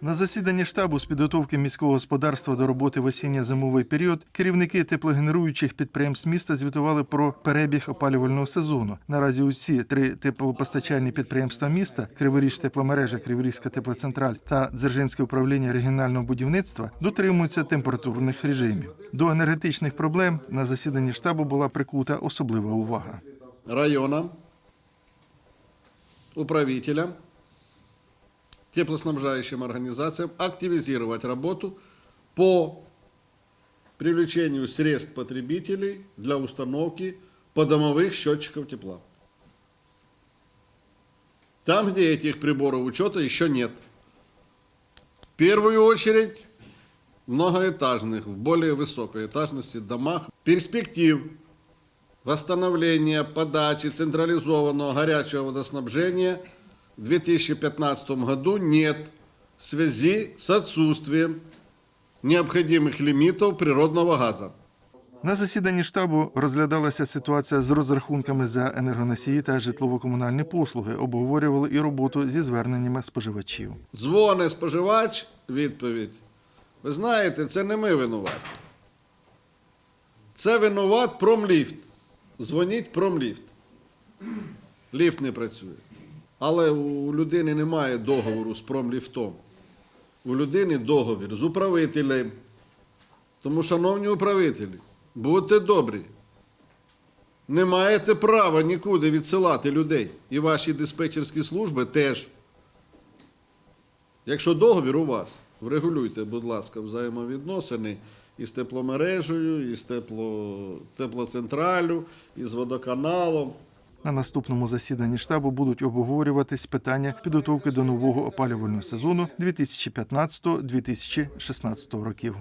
На засіданні штабу з підготовки міського господарства до роботи в осінньо-зимовий період керівники теплогенеруючих підприємств міста звітували про перебіг опалювального сезону. Наразі усі три теплопостачальні підприємства міста Криворіж тепломережа, Криворізька теплоцентраль та Дзержинське управління регіонального будівництва дотримуються температурних режимів. До енергетичних проблем на засіданні штабу була прикута особлива увага. районам, управителям, теплоснабжающим организациям активизировать работу по привлечению средств потребителей для установки подомовых счетчиков тепла. Там, где этих приборов учета еще нет. В первую очередь многоэтажных, в более высокой этажности домах перспектив восстановления подачи централизованного горячего водоснабжения в 2015 году нет в связи с отсутствием необходимых лимитов природного газа. На засіданні штабу розглядалася ситуація з розрахунками за енергоносії та житлово-комунальні послуги. Обговорювали і роботу зі зверненнями споживачів. Дзвони споживач, відповідь. Ви знаєте, це не ми винуваті. Це винуват промліфт. Дзвоніть промліфт. Ліфт не працює. Але у людини немає договору з промліфтом. У людини договір з управителем. Тому, шановні управителі, будьте добрі. Не маєте права нікуди відсилати людей. І ваші диспетчерські служби теж. Якщо договір у вас, врегулюйте, будь ласка, взаємовідносини із тепломережею, із тепло, теплоцентралю, із водоканалом. На наступному засіданні штабу будуть обговорюватись питання підготовки до нового опалювального сезону 2015-2016 років.